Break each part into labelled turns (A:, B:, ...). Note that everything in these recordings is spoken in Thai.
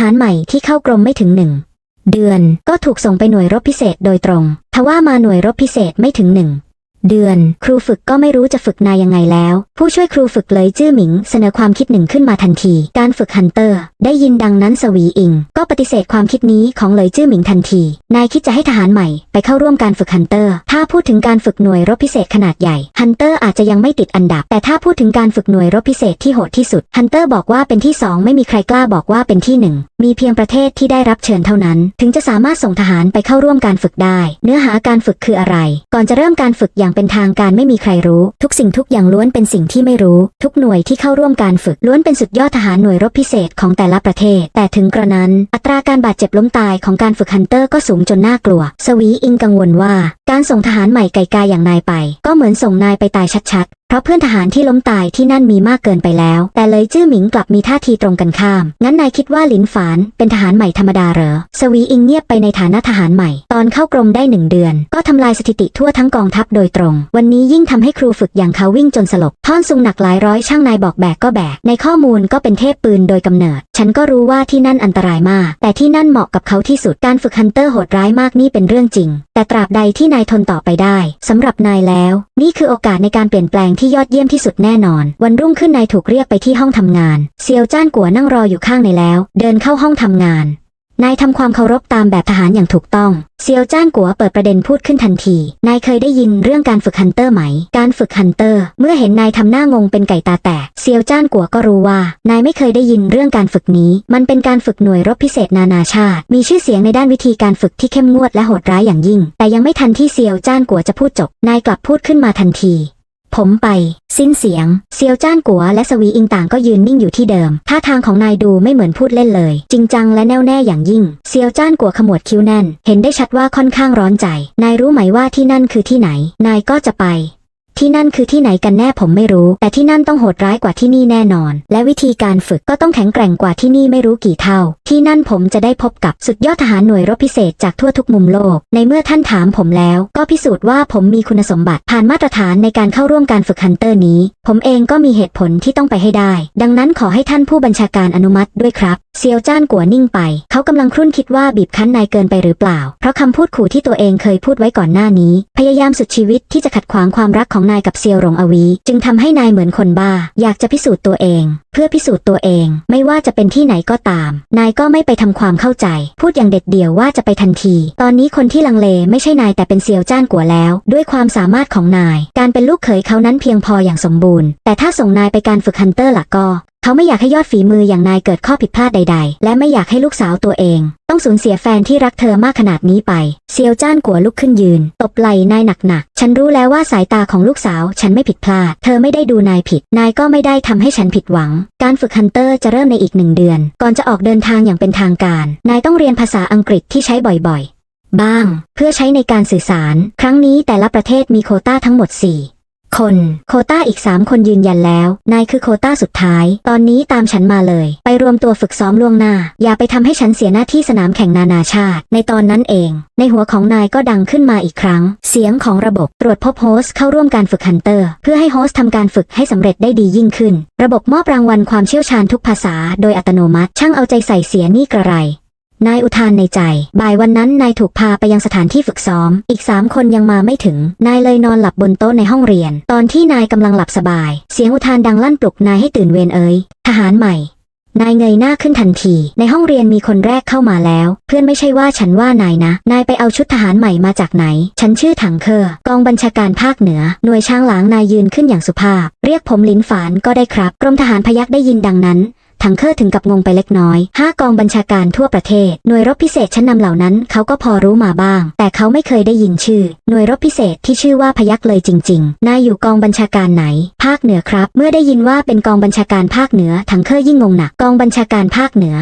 A: หารใหม่ที่เข้ากรมไม่ถึงหนึ่งเดือนก็ถูกส่งไปหน่วยรบพิเศษโดยตรงทว่ามาหน่วยรบพิเศษไม่ถึงหนึ่ง เดือน ครูฝึกก็ไม่รู้จะฝึกนายยังไงแล้ว ผู้ช่วยครูฝึกเลยจื้อหมิง เสนอความคิดหนึ่งขึ้นมาทันที การฝึกฮันเตอร์ ได้ยินดังนั้นสวีอิง ก็ปฏิเสธความคิดนี้ของเลยจื้อหมิงทันที นายคิดจะให้ทหารใหม่ ไปเข้าร่วมการฝึกฮันเตอร์ ถ้าพูดถึงการฝึกหน่วยรบพิเศษขนาดใหญ่ฮันเตอร์อาจจะยังไม่ติดอันดับ แต่ถ้าพูดถึงการฝึกหน่วยรบพิเศษที่โหดที่สุดฮันเตอร์บอกว่าเป็นที่สองไม่มีใครกล้าบอกว่าเป็นที่หนึ่งมีเพียงประเทศที่ได้รับเชิญเท่านั้น ถึงจะสามารถส่งทหารไปเข้าร่วมการฝึกได้ เนื้อหาการฝึกคืออะไร ก่อนจะเริ่มการฝึกอย่างเป็นทางการไม่มีใครรู้ ทุกสิ่งทุกอย่างล้วนเป็นสิ่งที่ไม่รู้ ทุกหน่วยที่เข้าร่วมการฝึกล้วนเป็นสุดยอดทหารหน่วยรบพิเศษของแต่ละประเทศ แต่ถึงกระนั้น อัตราการบาดเจ็บล้มตายของการฝึกฮันเตอร์ก็สูงจนน่ากลัว สวีอิงกังวลว่า การส่งทหารใหม่ไกลๆอย่างนายไป ก็เหมือนส่งนายไปตายชัดๆเพราะเพื่อนทหารที่ล้มตายที่นั่นมีมากเกินไปแล้ว แต่เลยจื้อหมิงกลับมีท่าทีตรงกันข้าม งั้นนายคิดว่าหลินฝานเป็นทหารใหม่ธรรมดาเหรอ สวีอิงเงียบไปในฐานะทหารใหม่ ตอนเข้ากรมได้หนึ่งเดือน ก็ทำลายสถิติทั่วทั้งกองทัพโดยตรง วันนี้ยิ่งทำให้ครูฝึกอย่างเขาวิ่งจนสลบท่อนซุงหนักหลายร้อยช่างนายบอกแบกก็แบก ในข้อมูลก็เป็นเทพปืนโดยกำเนิด ฉันก็รู้ว่าที่นั่นอันตรายมาก แต่ที่นั่นเหมาะกับเขาที่สุด การฝึกฮันเตอร์โหดร้ายมากนี่เป็นเรื่องจริง แต่ตราบใดที่นายทนต่อไปได้สำหรับนายแล้ว นี่คือโอกาสในการเปลี่ยนแปลงที่ยอดเยี่ยมที่สุดแน่นอน วันรุ่งขึ้นนายถูกเรียกไปที่ห้องทำงาน เซียวจ้านกัวนั่งรออยู่ข้างในแล้ว เดินเข้าห้องทำงาน นายทำความเคารพตามแบบทหารอย่างถูกต้อง เซียวจ้านกัวเปิดประเด็นพูดขึ้นทันที นายเคยได้ยินเรื่องการฝึกฮันเตอร์ไหม การฝึกฮันเตอร์ เมื่อเห็นนายทำหน้างงเป็นไก่ตาแตก เซียวจ้านกัวก็รู้ว่า นายไม่เคยได้ยินเรื่องการฝึกนี้ มันเป็นการฝึกหน่วยรบพิเศษนานาชาติ มีชื่อเสียงในด้านวิธีการฝึกที่เข้มงวดและโหดร้ายอย่างยิ่ง แต่ยังไม่ทันที่เซียวจ้านกัวจะพูดจบ นายกลับพูดขึ้นมาทันที ผมไป สิ้นเสียง เซียวจ้านกัวและสวีอิงต่างก็ยืนนิ่งอยู่ที่เดิม ท่าทางของนายดูไม่เหมือนพูดเล่นเลย จริงจังและแน่วแน่อย่างยิ่ง เซียวจ้านกัวขมวดคิ้วแน่น เห็นได้ชัดว่าค่อนข้างร้อนใจ นายรู้ไหมว่าที่นั่นคือที่ไหน นายก็จะไป ที่นั่นคือที่ไหนกันแน่ผมไม่รู้ แต่ที่นั่นต้องโหดร้ายกว่าที่นี่แน่นอน และวิธีการฝึกก็ต้องแข็งแกร่งกว่าที่นี่ไม่รู้กี่เท่า ที่นั่นผมจะได้พบกับสุดยอดทหารหน่วยรบพิเศษจากทั่วทุกมุมโลก ในเมื่อท่านถามผมแล้ว ก็พิสูจน์ว่าผมมีคุณสมบัติผ่านมาตรฐานในการเข้าร่วมการฝึกฮันเตอร์นี้ ผมเองก็มีเหตุผลที่ต้องไปให้ได้ ดังนั้นขอให้ท่านผู้บัญชาการอนุมัติด้วยครับ เซียวจ้านกัวนิ่งไป เขากำลังครุ่นคิดว่าบีบคั้นนายเกินไปหรือเปล่า เพราะคำพูดขู่ที่ตัวเองเคยพูดไว้ก่อนหน้านี้ พยายามสุดชีวิตที่จะขัดขวางความรักของนายกับเซียวหลงอวี จึงทำให้นายเหมือนคนบ้า อยากจะพิสูจน์ตัวเอง เพื่อพิสูจน์ตัวเอง ไม่ว่าจะเป็นที่ไหนก็ตาม นายก็ไม่ไปทำความเข้าใจ พูดอย่างเด็ดเดี่ยวว่าจะไปทันที ตอนนี้คนที่ลังเลไม่ใช่นายแต่เป็นเซียวจ้านกัวแล้ว ด้วยความสามารถของนาย การเป็นลูกเขยเขานั้นเพียงพออย่างสมบูรณ์ แต่ถ้าส่งนายไปการฝึกฮันเตอร์ล่ะก็ เขาไม่อยากให้ยอดฝีมืออย่างนายเกิดข้อผิดพลาดใด ๆ และไม่อยากให้ลูกสาวตัวเอง ต้องสูญเสียแฟนที่รักเธอมากขนาดนี้ไป เซียวจ้านกัวลุกขึ้นยืน ตบไหล่นายหนักๆ ฉันรู้แล้วว่าสายตาของลูกสาวฉันไม่ผิดพลาด เธอไม่ได้ดูนายผิด นายก็ไม่ได้ทำให้ฉันผิดหวัง การฝึกฮันเตอร์จะเริ่มในอีกหนึ่งเดือน ก่อนจะออกเดินทางอย่างเป็นทางการ นายต้องเรียนภาษาอังกฤษที่ใช้บ่อยๆ บ้าง เพื่อใช้ในการสื่อสาร ครั้งนี้แต่ละประเทศมีโคต้าทั้งหมด 4 คนโคต้าอีก 3 คนยืนยันแล้ว นายคือโคต้าสุดท้าย ตอนนี้ตามฉันมาเลย ไปรวมตัวฝึกซ้อมล่วงหน้า อย่าไปทำให้ฉันเสียหน้าที่สนามแข่งนานาชาติ ในตอนนั้นเอง ในหัวของนายก็ดังขึ้นมาอีกครั้ง เสียงของระบบตรวจพบโฮสเข้าร่วมการฝึกฮันเตอร์ เพื่อให้โฮสต์ทำการฝึกให้สำเร็จได้ดียิ่งขึ้น ระบบมอบรางวัลความเชี่ยวชาญทุกภาษา โดยอัตโนมัติ ช่างเอาใจใส่เสียนี่กระไร นายอุทานในใจ บ่ายวันนั้นนายถูกพาไปยังสถานที่ฝึกซ้อม อีกสามคนยังมาไม่ถึง นายเลยนอนหลับบนโต๊ะในห้องเรียน ตอนที่นายกำลังหลับสบาย เสียงอุทานดังลั่นปลุกนายให้ตื่นเวรเอ่ยทหารใหม่ นายเงยหน้าขึ้นทันที ในห้องเรียนมีคนแรกเข้ามาแล้ว เพื่อนไม่ใช่ว่าฉันว่านายนะ นายไปเอาชุดทหารใหม่มาจากไหน ฉันชื่อถังเคอร์กองบัญชาการภาคเหนือ หน่วยช้างหลางนายยืนขึ้นอย่างสุภาพ เรียกผมลินฝานก็ได้ครับ กรมทหารพยักได้ยินดังนั้น ถังเคอร์ถึงกับงงไปเล็กน้อยห้ากองบัญชาการทั่วประเทศ หน่วยรบพิเศษชั้นนำเหล่านั้นเขาก็พอรู้มาบ้าง แต่เขาไม่เคยได้ยินชื่อ หน่วยรบพิเศษที่ชื่อว่าพยักเลยจริง ๆ นายอยู่กองบัญชาการไหน ภาคเหนือครับ เมื่อได้ยินว่าเป็นกองบัญชาการภาคเหนือถังเคอร์ยิ่งงงหนัก กองบัญชาการภาคเหนือ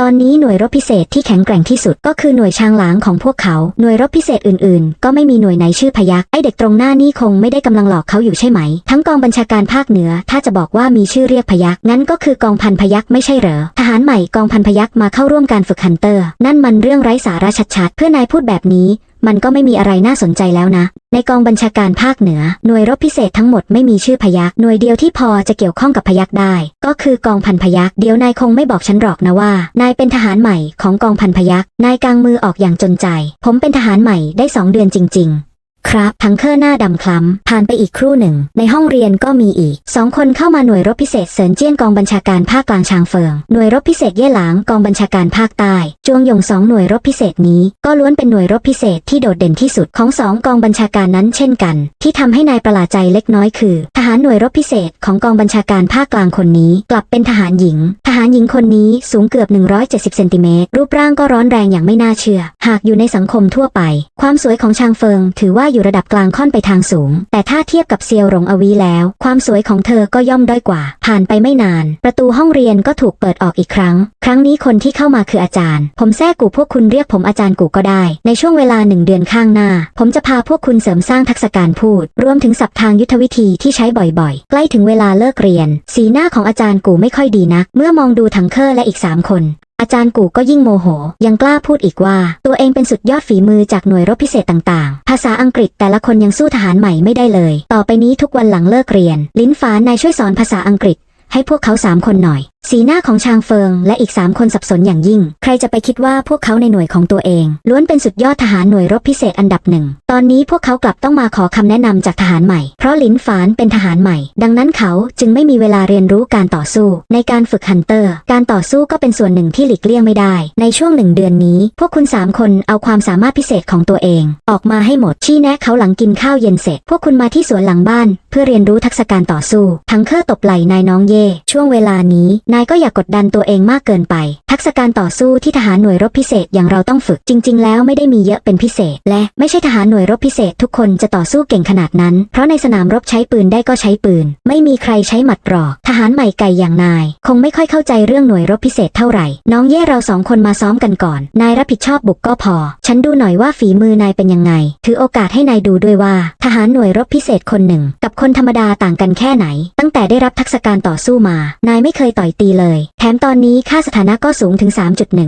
A: ตอนนี้หน่วยรบพิเศษที่แข็งแกร่งที่สุดก็คือหน่วยช้างหลางของพวกเขา หน่วยรบพิเศษอื่นๆ ก็ไม่มีหน่วยไหนชื่อพยักไอเด็กตรงหน้านี่คงไม่ได้กำลังหลอกเขาอยู่ใช่ไหม ทั้งกองบัญชาการภาคเหนือ ถ้าจะบอกว่ามีชื่อเรียกพยักงั้นก็คือกองพันพยักไม่ใช่เหรอ ทหารใหม่กองพันพยักมาเข้าร่วมการฝึกฮันเตอร์ นั่นมันเรื่องไร้สาระชัดๆ เพื่อนายพูดแบบนี้ มันก็ไม่มีอะไรน่าสนใจแล้วนะ ในกองบัญชาการภาคเหนือ หน่วยรบพิเศษทั้งหมดไม่มีชื่อพยักหน่วยเดียวที่พอจะเกี่ยวข้องกับพยักได้ ก็คือกองพันพยักเดี๋ยวนายคงไม่บอกฉันหรอกนะว่า นายเป็นทหารใหม่ของกองพันพยักนายกางมือออกอย่างจนใจ ผมเป็นทหารใหม่ได้สองเดือนจริง ๆ ครับทั้งเคอร์หน้าดำคล้ำผ่านไปอีกครู่หนึ่ง ในห้องเรียนก็มีอีกสองคนเข้ามาหน่วยรบพิเศษเซินเจี้ยนกองบัญชาการภาคกลางชางเฟิง หน่วยรบพิเศษเย่หลางกองบัญชาการภาคใต้จวงหยงสองหน่วยรบพิเศษนี้ ก็ล้วนเป็นหน่วยรบพิเศษที่โดดเด่นที่สุดของสองกองบัญชาการนั้นเช่นกัน ที่ทำให้นายประหลาดใจเล็กน้อยคือ ทหารหน่วยรบพิเศษของกองบัญชาการภาคกลางคนนี้ กลับเป็นทหารหญิง ทหารหญิงคนนี้สูงเกือบ 170เซนติเมตรรูปร่างก็ร้อนแรงอย่างไม่น่าเชื่อ หากอยู่ในสังคมทั่วไป ความสวยของชางเฟิงถือว่าอยู่ระดับกลางค่อนไปทางสูง แต่ถ้าเทียบกับเซียวหลงอวีแล้ว ความสวยของเธอก็ย่อมด้อยกว่า ผ่านไปไม่นาน ประตูห้องเรียนก็ถูกเปิดออกอีกครั้ง ครั้งนี้คนที่เข้ามาคืออาจารย์ ผมแท้กูพวกคุณเรียกผมอาจารย์กูก็ได้ ในช่วงเวลาหนึ่งเดือนข้างหน้า ผมจะพาพวกคุณเสริมสร้างทักษะการพูด รวมถึงศัพท์ทางยุทธวิธีที่ใช้บ่อยๆ ใกล้ถึงเวลาเลิกเรียน สีหน้าของอาจารย์กูไม่ค่อยดีนัก เมื่อมองดูถังเคอร์และอีกสามคน อาจารย์กูก็ยิ่งโมโห ยังกล้าพูดอีกว่า ตัวเองเป็นสุดยอดฝีมือจากหน่วยรบพิเศษต่างๆ ภาษาอังกฤษแต่ละคนยังสู้ทหารใหม่ไม่ได้เลย ต่อไปนี้ทุกวันหลังเลิกเรียน ลิ้นฟ้านายช่วยสอนภาษาอังกฤษ ให้พวกเขาสามคนหน่อย สีหน้าของชางเฟิงและอีกสามคนสับสนอย่างยิ่ง ใครจะไปคิดว่าพวกเขาในหน่วยของตัวเอง ล้วนเป็นสุดยอดทหารหน่วยรบพิเศษอันดับหนึ่ง ตอนนี้พวกเขากลับต้องมาขอคำแนะนำจากทหารใหม่ เพราะลินฝานเป็นทหารใหม่ ดังนั้นเขาจึงไม่มีเวลาเรียนรู้การต่อสู้ ในการฝึกฮันเตอร์ การต่อสู้ก็เป็นส่วนหนึ่งที่หลีกเลี่ยงไม่ได้ ในช่วงหนึ่งเดือนนี้ พวกคุณสามคนเอาความสามารถพิเศษของตัวเอง ออกมาให้หมดชี้แนะเขาหลังกินข้าวเย็นเสร็จ พวกคุณมาที่สวนหลังบ้าน เพื่อเรียนรู้ทักษะการต่อสู้ ทั้งเคอตบไหล่นายน้องเย่ช่วงเวลานี้นายก็อย่ากกดดันตัวเองมากเกินไป ทักษะการต่อสู้ที่ทหารหน่วยรบพิเศษอย่างเราต้องฝึกจริง ๆ แล้วไม่ได้มีเยอะเป็นพิเศษ และไม่ใช่ทหารหน่วยรบพิเศษทุกคนจะต่อสู้เก่งขนาดนั้น เพราะในสนามรบใช้ปืนได้ก็ใช้ปืน ไม่มีใครใช้หมัดหรอก ทหารใหม่ไก่อย่างนาย คงไม่ค่อยเข้าใจเรื่องหน่วยรบพิเศษเท่าไหร่ น้องเย่เราสองคนมาซ้อมกันก่อน นายรับผิดชอบบุกก็พอ ฉันดูหน่อยว่าฝีมือนายเป็นยังไง ถือโอกาสให้นายดูด้วยว่า ทหารหน่วยรบพิเศษคนหนึ่ง กับคนธรรมดาต่างกันแค่ไหน ตั้งแต่ได้รับทักษะการต่อสู้มา นายไม่เคยต่อยีเลย แถมตอนนี้ค่าสถานะก็สูงถึง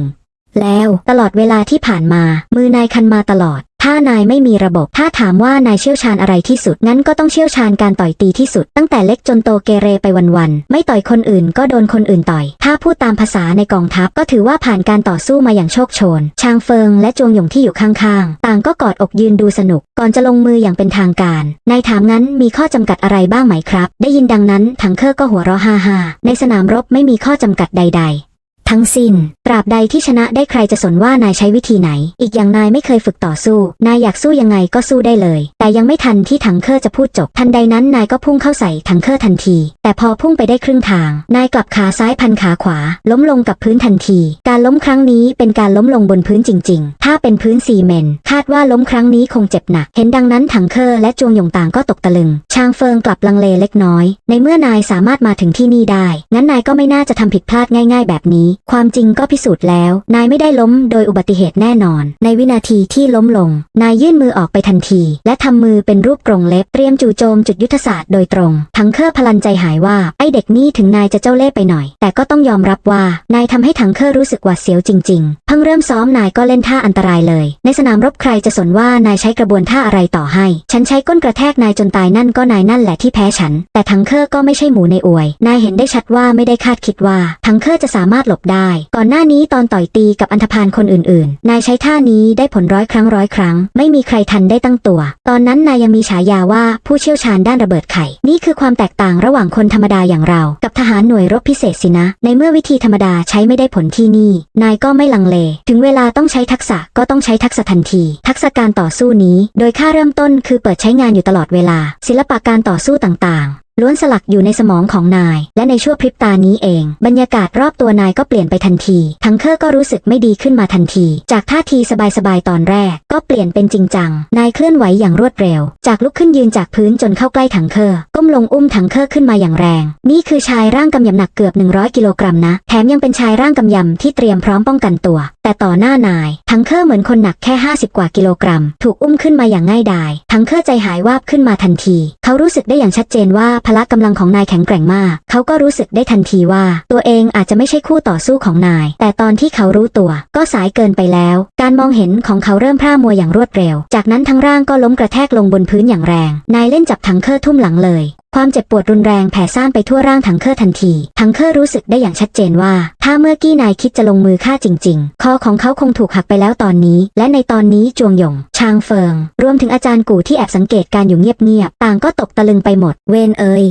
A: 3.1 แล้วตลอดเวลาที่ผ่านมา มือนายคันมาตลอด ถ้านายไม่มีระบบ ถ้าถามว่านายเชี่ยวชาญอะไรที่สุด งั้นก็ต้องเชี่ยวชาญการต่อยตีที่สุด ตั้งแต่เล็กจนโตเกเรไปวันๆ ไม่ต่อยคนอื่นก็โดนคนอื่นต่อย ถ้าพูดตามภาษาในกองทัพก็ถือว่าผ่านการต่อสู้มาอย่างโชคโชน ชางเฟิงและจวงหยงที่อยู่ข้างๆ ต่างก็กอดอกยืนดูสนุก ก่อนจะลงมืออย่างเป็นทางการ นายถามงั้นมีข้อจำกัดอะไรบ้างไหมครับ ได้ยินดังนั้นถังเคอร์ก็หัวเราะฮ่าฮาในสนามรบไม่มีข้อจำกัดใด ๆ ทั้งสิ้น ตราบใดที่ชนะได้ใครจะสนว่านายใช้วิธีไหน อีกอย่างนายไม่เคยฝึกต่อสู้ นายอยากสู้ยังไงก็สู้ได้เลย แต่ยังไม่ทันที่ถังเคอร์จะพูดจบ ทันใดนั้นนายก็พุ่งเข้าใส่ถังเคอร์ทันที แต่พอพุ่งไปได้ครึ่งทาง นายกลับขาซ้ายพันขาขวา ล้มลงกับพื้นทันที การล้มครั้งนี้เป็นการล้มลงบนพื้นจริง ๆ ถ้าเป็นพื้นซีเมนต์คาดว่าล้มครั้งนี้คงเจ็บหนัก เห็นดังนั้นถังเคอร์และจวงหยงต่างก็ตกตะลึง ชางเฟิงกลับลังเลเล็กน้อย ในเมื่อนายสามารถมาถึงที่นี่ได้ งั้นนายก็ไม่น่าจะทำผิดพลาดง่าย ๆ แบบนี้ความจริงก็พิสูจน์แล้ว นายไม่ได้ล้มโดยอุบัติเหตุแน่นอน ในวินาทีที่ล้มลง นายยื่นมือออกไปทันที และทำมือเป็นรูปกรงเล็บเตรียมจู่โจมจุดยุทธศาสตร์โดยตรงถังเคอร์พลันใจหายว่า ไอเด็กนี่ถึงนายจะเจ้าเล่ห์ไปหน่อย แต่ก็ต้องยอมรับว่านายทำให้ถังเคอร์รู้สึกหวาดเสียวจริง ๆ เพิ่งเริ่มซ้อมนายก็เล่นท่าอันตรายเลย ในสนามรบใครจะสนว่านายใช้กระบวนท่าอะไรต่อให้ ฉันใช้ก้นกระแทกนายจนตายนั่นก็นายนั่นแหละที่แพ้ฉัน แต่ถังเคอร์ก็ไม่ใช่หมูในอวย นายเห็นได้ชัดว่าไม่ได้คาดคิดว่าถังเคอร์จะสามารถหลบได้ ก่อนหน้านี้ตอนต่อยตีกับอันธพาลคนอื่นๆ นายใช้ท่านี้ได้ผลร้อยครั้งร้อยครั้ง ไม่มีใครทันได้ตั้งตัว ตอนนั้นนายยังมีฉายาว่าผู้เชี่ยวชาญด้านระเบิดไข่ นี่คือความแตกต่างระหว่างคนธรรมดาอย่างเรา กับทหารหน่วยรบพิเศษสินะ ในเมื่อวิธีธรรมดาใช้ไม่ได้ผลที่นี่ นายก็ไม่ลังเล ถึงเวลาต้องใช้ทักษะก็ต้องใช้ทักษะทันที ทักษะการต่อสู้นี้ โดยค่าเริ่มต้นคือเปิดใช้งานอยู่ตลอดเวลา ศิลปะการต่อสู้ต่างๆ ล้วนสลักอยู่ในสมองของนาย และในชั่วพริบตานี้เอง บรรยากาศรอบตัวนายก็เปลี่ยนไปทันที ทั้งเคอร์ก็รู้สึกไม่ดีขึ้นมาทันที จากท่าทีสบายๆตอนแรก ก็เปลี่ยนเป็นจริงจัง นายเคลื่อนไหวอย่างรวดเร็ว จากลุกขึ้นยืนจากพื้นจนเข้าใกล้ถังเคอร์ก้มลงอุ้มถังเคอร์ขึ้นมาอย่างแรง นี่คือชายร่างกำยำหนักเกือบ 100 กิโลกรัมนะ แถมยังเป็นชายร่างกำยำที่เตรียมพร้อมป้องกันตัว แต่ต่อหน้านาย ถังเคอร์เหมือนคนหนักแค่ 50 กว่ากิโลกรัม ถูกอุ้มขึ้นมาอย่างง่ายดาย ถังเคอร์ใจหายวาบขึ้นมาทันที เขารู้สึกได้อย่างชัดเจนว่าพละกำลังของนายแข็งแกร่งมาก เขาก็รู้สึกได้ทันทีว่า ตัวเองอาจจะไม่ใช่คู่ต่อสู้ของนาย แต่ตอนที่เขารู้ตัว ก็สายเกินไปแล้ว การมองเห็นของเขาเริ่มพร่ามัวอย่างรวดเร็ว จากนั้นทั้งร่างก็ล้มกระแทกลงบนพื้นอย่างแรง นายเล่นจับถังเคอร์ทุ่มหลังเลยความเจ็บปวดรุนแรงแผ่ซ่านไปทั่วร่างถังเคอร์ทันทีถังเคอร์รู้สึกได้อย่างชัดเจนว่า ถ้าเมื่อกี้นายคิดจะลงมือฆ่าจริง ๆ คอของเขาคงถูกหักไปแล้วตอนนี้ และในตอนนี้จวงหยง ชางเฟิง รวมถึงอาจารย์กู่ที่แอบสังเกตการอยู่เงียบๆต่างก็ตกตะลึงไปหมด เวนเอย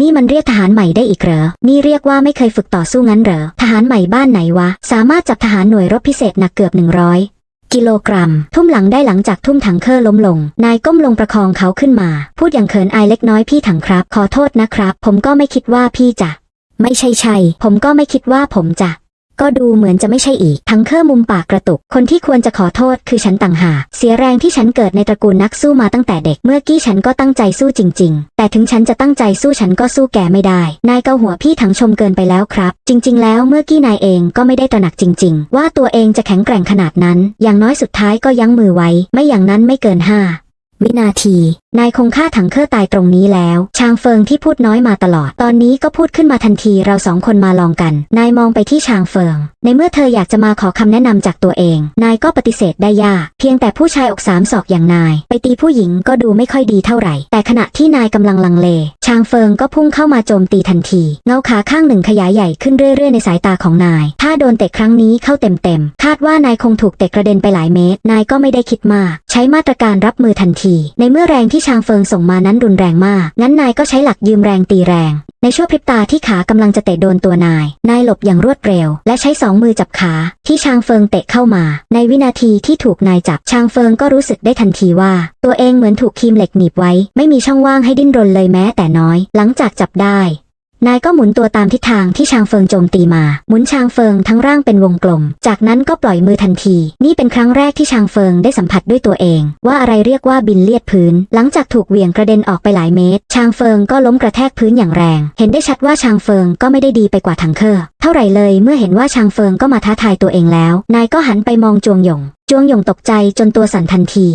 A: นี่มันเรียกทหารใหม่ได้อีกเหรอ นี่เรียกว่าไม่เคยฝึกต่อสู้งั้นเหรอ ทหารใหม่บ้านไหนวะ สามารถจับทหารหน่วยรบพิเศษหนักเกือบ100 กิโลกรัม ทุ่มหลังได้หลังจากทุ่มถังเคอร์ล้มลง นายก้มลงประคองเขาขึ้นมา พูดอย่างเขินอายเล็กน้อยพี่ถังครับ ขอโทษนะครับ ผมก็ไม่คิดว่าพี่จะ ไม่ใช่ใช่ ผมก็ไม่คิดว่าผมจะ ก็ดูเหมือนจะไม่ใช่อีก ทั้งเคอร์มุมปากกระตุก คนที่ควรจะขอโทษคือฉันต่างหากเสียแรงที่ฉันเกิดในตระกูลนักสู้มาตั้งแต่เด็ก เมื่อกี้ฉันก็ตั้งใจสู้จริง ๆ แต่ถึงฉันจะตั้งใจสู้ฉันก็สู้แกไม่ได้ นายเกาหัวพี่ถังชมเกินไปแล้วครับ จริง ๆ แล้วเมื่อกี้นายเองก็ไม่ได้ตระหนักจริง ๆ ว่าตัวเองจะแข็งแกร่งขนาดนั้น อย่างน้อยสุดท้ายก็ยั้งมือไว้ ไม่อย่างนั้นไม่เกินห้าวินาที นายคงฆ่าถังเคอร์ตายตรงนี้แล้ว ชางเฟิงที่พูดน้อยมาตลอด ตอนนี้ก็พูดขึ้นมาทันทีเราสองคนมาลองกัน นายมองไปที่ชางเฟิง ในเมื่อเธออยากจะมาขอคำแนะนำจากตัวเอง นายก็ปฏิเสธได้ยาก เพียงแต่ผู้ชายอกสามศอกอย่างนาย ไปตีผู้หญิงก็ดูไม่ค่อยดีเท่าไหร่ แต่ขณะที่นายกำลังลังเล ชางเฟิงก็พุ่งเข้ามาโจมตีทันที เงาขาข้างหนึ่งขยายใหญ่ขึ้นเรื่อยๆในสายตาของนาย ถ้าโดนเตะครั้งนี้เข้าเต็มๆ คาดว่านายคงถูกเตะกระเด็นไปหลายเมตร นายก็ไม่ได้คิดมาก ใช้มาตรการรับมือทันที ในเมื่อแรงที่ชางเฟิงส่งมานั้นรุนแรงมาก งั้นนายก็ใช้หลักยืมแรงตีแรง ในช่วงพริบตาที่ขากำลังจะเตะโดนตัวนาย นายหลบอย่างรวดเร็ว และใช้สองมือจับขา ที่ชางเฟิงเตะเข้ามา ในวินาทีที่ถูกนายจับชางเฟิงก็รู้สึกได้ทันทีว่า ตัวเองเหมือนถูกคีมเหล็กหนีบไว้ ไม่มีช่องว่างให้ดิ้นรนเลยแม้แต่น้อย หลังจากจับได้ นายก็หมุนตัวตามทิศทางที่ชางเฟิงโจมตีมา หมุนชางเฟิงทั้งร่างเป็นวงกลม จากนั้นก็ปล่อยมือทันที นี่เป็นครั้งแรกที่ชางเฟิงได้สัมผัสด้วยตัวเอง ว่าอะไรเรียกว่าบินเลียดพื้น หลังจากถูกเหวี่ยงกระเด็นออกไปหลายเมตรชางเฟิงก็ล้มกระแทกพื้นอย่างแรง เห็นได้ชัดว่าชางเฟิงก็ไม่ได้ดีไปกว่าถังเคอร์เท่าไหร่เลยเมื่อเห็นว่าชางเฟิงก็มาท้าทายตัวเองแล้ว นายก็หันไปมองจวงหยง จวงหยงตกใจจนตัวสั่นทันที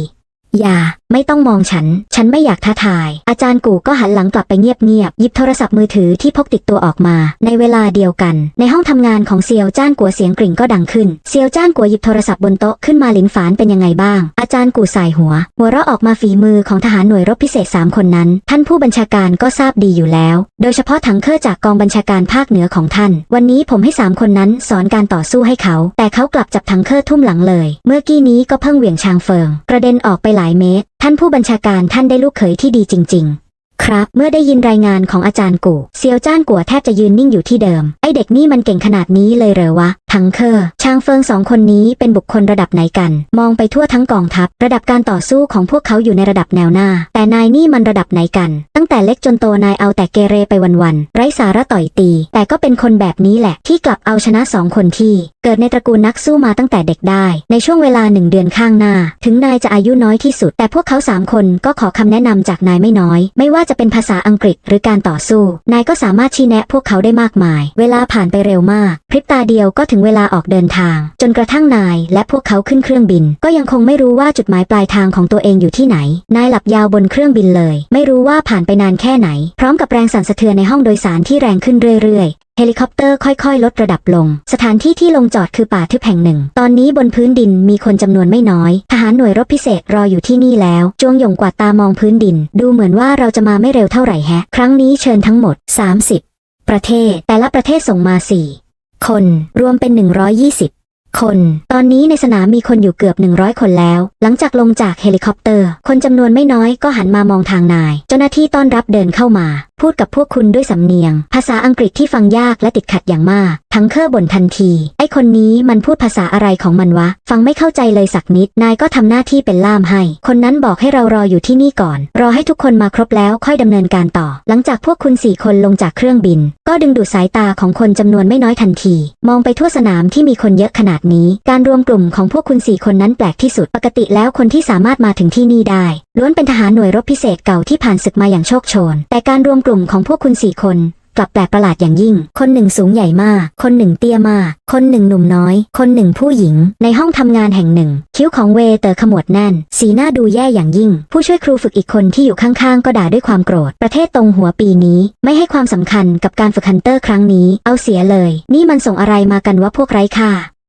A: อย่าไม่ต้องมองฉัน ฉันไม่อยากท้าทาย อาจารย์กู่ก็หันหลังกลับไปเงียบๆ หยิบโทรศัพท์มือถือที่พกติดตัวออกมา ในเวลาเดียวกัน ในห้องทำงานของเซียวจ้านกัวเสียงกริ่งก็ดังขึ้น เซียวจ้านกัวหยิบโทรศัพท์บนโต๊ะขึ้นมาหลินฝานเป็นยังไงบ้าง อาจารย์กู่สายหัว หัวเราะออกมาฝีมือของทหารหน่วยรบพิเศษ3คนนั้น ท่านผู้บัญชาการก็ทราบดีอยู่แล้ว โดยเฉพาะถังเคอจากกองบัญชาการภาคเหนือของท่าน วันนี้ผมให้3คนนั้นสอนการต่อสู้ให้เขา แต่เขากลับจับถังเคอทุ่มหลังเลย เมื่อกี้นี้ก็เพิ่งเหวี่ยงชางเฟิง กระเด็นออกไปหลายเมตรท่านผู้บัญชาการท่านได้ลูกเขยที่ดีจริง ๆครับเมื่อได้ยินรายงานของอาจารย์กู่เซียวจ้านกัวแทบจะยืนนิ่งอยู่ที่เดิม ไอเด็กนี่มันเก่งขนาดนี้เลยเหรอวะทังเคอร์ชางเฟิงสองคนนี้เป็นบุคคลระดับไหนกัน มองไปทั่วทั้งกองทัพ ระดับการต่อสู้ของพวกเขาอยู่ในระดับแนวหน้า แต่นายนี่มันระดับไหนกัน ตั้งแต่เล็กจนโตนายเอาแต่เกเรไปวันๆไร้สาระต่อยตี แต่ก็เป็นคนแบบนี้แหละ ที่กลับเอาชนะสองคนที่ เกิดในตระกูลนักสู้มาตั้งแต่เด็กได้ ในช่วงเวลาหนึ่งเดือนข้างหน้า ถึงนายจะอายุน้อยที่สุด แต่พวกเขาสามคนก็ขอคำแนะนำจากนายไม่น้อย ไม่ว่าจะเป็นภาษาอังกฤษหรือการต่อสู้ นายก็สามารถชี้แนะพวกเขาได้มากมาย เวลาผ่านไปเร็วมากพริบตาเดียวก็ถึงเวลาออกเดินทาง จนกระทั่งนายและพวกเขาขึ้นเครื่องบิน ก็ยังคงไม่รู้ว่าจุดหมายปลายทางของตัวเองอยู่ที่ไหน นายหลับยาวบนเครื่องบินเลย ไม่รู้ว่าผ่านไปนานแค่ไหน พร้อมกับแรงสั่นสะเทือนในห้องโดยสารที่แรงขึ้นเรื่อยๆเฮลิคอปเตอร์ค่อยๆ ลดระดับลง สถานที่ที่ลงจอดคือป่าทึบแห่งหนึ่ง ตอนนี้บนพื้นดินมีคนจำนวนไม่น้อย ทหารหน่วยรบพิเศษรออยู่ที่นี่แล้ว จวงหยงกวาดตามองพื้นดิน ดูเหมือนว่าเราจะมาไม่เร็วเท่าไหร่แฮะ ครั้งนี้เชิญทั้งหมด 30 ประเทศ แต่ละประเทศส่งมา 4 คน รวมเป็น 120 คน ตอนนี้ในสนามมีคนอยู่เกือบ 100 คนแล้ว หลังจากลงจากเฮลิคอปเตอร์ คนจำนวนไม่น้อยก็หันมามองทางนาย เจ้าหน้าที่ต้อนรับเดินเข้ามา พูดกับพวกคุณด้วยสำเนียง ภาษาอังกฤษที่ฟังยากและติดขัดอย่างมาก ทั้งเคอร์บ่นทันที ไอคนนี้มันพูดภาษาอะไรของมันวะ ฟังไม่เข้าใจเลยสักนิด นายก็ทำหน้าที่เป็นล่ามให้ คนนั้นบอกให้เรารออยู่ที่นี่ก่อน รอให้ทุกคนมาครบแล้วค่อยดำเนินการต่อ หลังจากพวกคุณสี่คนลงจากเครื่องบิน ก็ดึงดูดสายตาของคนจำนวนไม่น้อยทันที มองไปทั่วสนามที่มีคนเยอะขนาดนี้ การรวมกลุ่มของพวกคุณสี่คนนั้นแปลกที่สุด ปกติแล้วคนที่สามารถมาถึงที่นี่ได้ ล้วนเป็นทหารหน่วยรบพิเศษเก่าที่ผ่านศึกมาอย่างโชคโชน แต่การรวมกลุ่มของพวกคุณสี่คนกลับแปลกประหลาดอย่างยิ่ง คนหนึ่งสูงใหญ่มาก คนหนึ่งเตี้ยมาก คนหนึ่งหนุ่มน้อย คนหนึ่งผู้หญิง ในห้องทำงานแห่งหนึ่ง คิ้วของเวเตอร์ขมวดแน่น สีหน้าดูแย่อย่างยิ่ง ผู้ช่วยครูฝึกอีกคนที่อยู่ข้างๆ ก็ด่าด้วยความโกรธ ประเทศตรงหัวปีนี้ ไม่ให้ความสำคัญกับการฝึกฮันเตอร์ครั้งนี้ เอาเสียเลย นี่มันส่งอะไรมากันวะพวกไร้ค่า